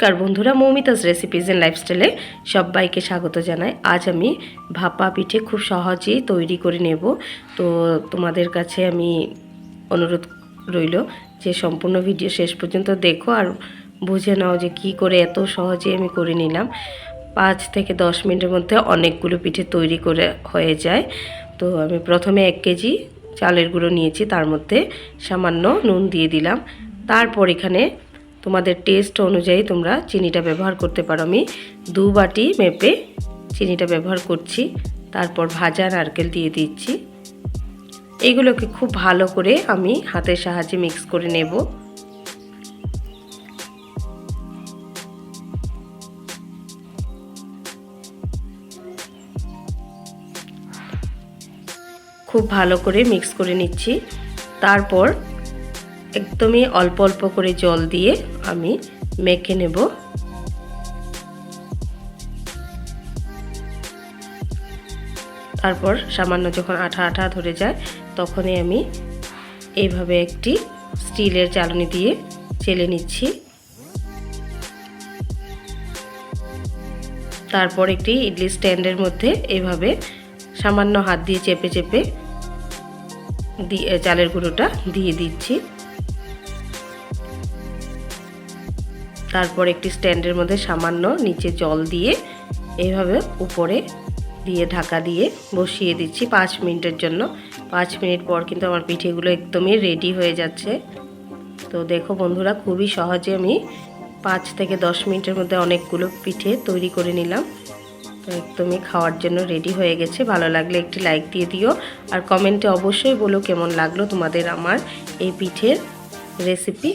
নমস্কার বন্ধুরা, Moumita's recipes and লাইফস্টাইলে সবাইকে স্বাগত জানাই। আজ আমি ভাপা পিঠে খুব সহজেই তৈরি করে নেব। তো তোমাদের কাছে আমি অনুরোধ রইল যে সম্পূর্ণ ভিডিও শেষ পর্যন্ত দেখো আর বুঝে নাও যে কি করে এত সহজে আমি করে নিলাম। পাঁচ থেকে দশ মিনিটের মধ্যে অনেকগুলো পিঠে তৈরি করে হয়ে যায়। তো আমি প্রথমে এক কেজি চালের গুঁড়ো নিয়েছি, তার মধ্যে সামান্য নুন দিয়ে দিলাম। তারপর এখানে তোমাদের টেস্ট অনুযায়ী তোমরা চিনিটা ব্যবহার করতে পারো। আমি দু বাটি মেপে চিনিটা ব্যবহার করছি, তারপর ভাজা নারকেল দিয়ে দিচ্ছি। এইগুলোকে খুব ভালো করে আমি হাতের সাহায্যে মিক্স করে নেব। খুব ভালো করে মিক্স করে নিচ্ছি। তারপর একদমই অল্প অল্প করে জল দিয়ে আমি মেখে নেব। তারপর সামান্য যখন আঠা আঠা ধরে যায়, তখনই আমি এইভাবে একটি স্টিলের চালনি দিয়ে চেলে নিচ্ছি। তারপর একটি ইডলি স্ট্যান্ডের মধ্যে এভাবে সামান্য হাত দিয়ে চেপে চেপে দিয়ে চালের গুঁড়োটা দিয়ে দিচ্ছি। তারপর একটি স্ট্যান্ডের মধ্যে সামান্য নিচে জল দিয়ে এইভাবে উপরে দিয়ে ঢাকা দিয়ে বসিয়ে দিচ্ছি পাঁচ মিনিটের জন্য। পাঁচ মিনিট পর কিন্তু আমার পিঠেগুলো একদমই রেডি হয়ে যাচ্ছে। তো দেখো বন্ধুরা, খুবই সহজে আমি পাঁচ থেকে দশ মিনিটের মধ্যে অনেকগুলো পিঠে তৈরি করে নিলাম। তো একদমই খাওয়ার জন্য রেডি হয়ে গেছে। ভালো লাগলে একটি লাইক দিয়ে দিও। আর কমেন্টে অবশ্যই বলো কেমন লাগল তোমাদের আমার এই পিঠের রেসিপি